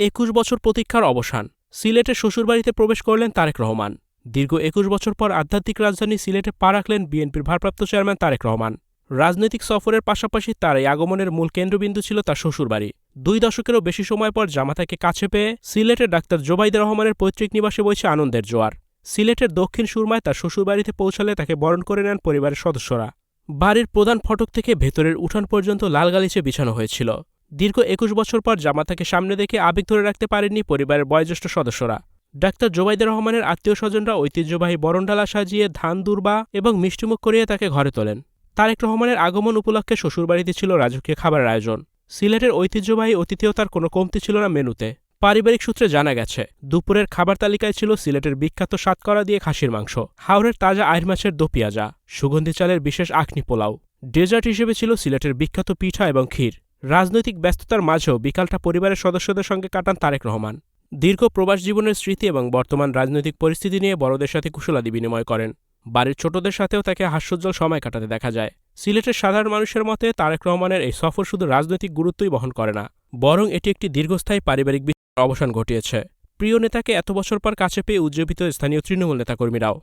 একুশ বছর প্রতীক্ষার অবসান। সিলেটের শ্বশুরবাড়িতে প্রবেশ করলেন তারেক রহমান। দীর্ঘ একুশ বছর পর আধ্যাত্মিক রাজধানী সিলেটে পা রাখলেন বিএনপির ভারপ্রাপ্ত চেয়ারম্যান তারেক রহমান। রাজনৈতিক সফরের পাশাপাশি তার এই আগমনের মূল কেন্দ্রবিন্দু ছিল তার শ্বশুরবাড়ি। দুই দশকেরও বেশি সময় পর জামাতাকে কাছে পেয়ে সিলেটের ডাক্তার জোবাইদুর রহমানের পৈতৃক নিবাসে বইছে আনন্দের জোয়ার। সিলেটের দক্ষিণ সুরমায় তার শ্বশুরবাড়িতে পৌঁছালে তাকে বরণ করে নেন পরিবারের সদস্যরা। বাড়ির প্রধান ফটক থেকে ভেতরের উঠান পর্যন্ত লাল গালিচে বিছানো হয়েছিল। দীর্ঘ একুশ বছর পর জামাতাকে সামনে দেখে আবেগ ধরে রাখতে পারেননি পরিবারের বয়োজ্যেষ্ঠ সদস্যরা। ডাক্তার জোবাইদুর রহমানের আত্মীয় স্বজনরা ঐতিহ্যবাহী বরণডালা সাজিয়ে ধান, দুর্বা এবং মিষ্টিমুখ করিয়ে তাকে ঘরে তোলেন। তারেক রহমানের আগমন উপলক্ষে শ্বশুরবাড়িতে ছিল রাজকীয় খাবারের আয়োজন। সিলেটের ঐতিহ্যবাহী অতিথিয়তার কোনো কমতি ছিল না মেনুতে। পারিবারিক সূত্রে জানা গেছে, দুপুরের খাবার তালিকায় ছিল সিলেটের বিখ্যাত সাতকরা দিয়ে খাসির মাংস হাওড়ের তাজা আইর মাছের দো পেঁয়াজা, সুগন্ধি চালের বিশেষ আখনি পোলাও। ডেজার্ট হিসেবে ছিল সিলেটের বিখ্যাত পিঠা এবং ক্ষীর। রাজনৈতিক ব্যস্ততার মাঝেও বিকালটা পরিবারের সদস্যদের সঙ্গে কাটান তারেক রহমান। দীর্ঘ প্রবাস জীবনের স্মৃতি এবং বর্তমান রাজনৈতিক পরিস্থিতি নিয়ে বড়দের সাথে কুশলাদি বিনিময় করেন। বাড়ির ছোটদের সাথেও তাকে হাস্যোজ্জ্বল সময় কাটাতে দেখা যায়। সিলেটের সাধারণ মানুষের মতে তারেক রহমানের এই সফর শুধু রাজনৈতিক গুরুত্বই বহন করে না, বরং এটি একটি দীর্ঘস্থায়ী পারিবারিক অবসান ঘটিয়েছে। প্রিয় নেতাকে এত বছর পর কাছে পেয়ে উজ্জীবিত স্থানীয় তৃণমূল নেতাকর্মীরাও।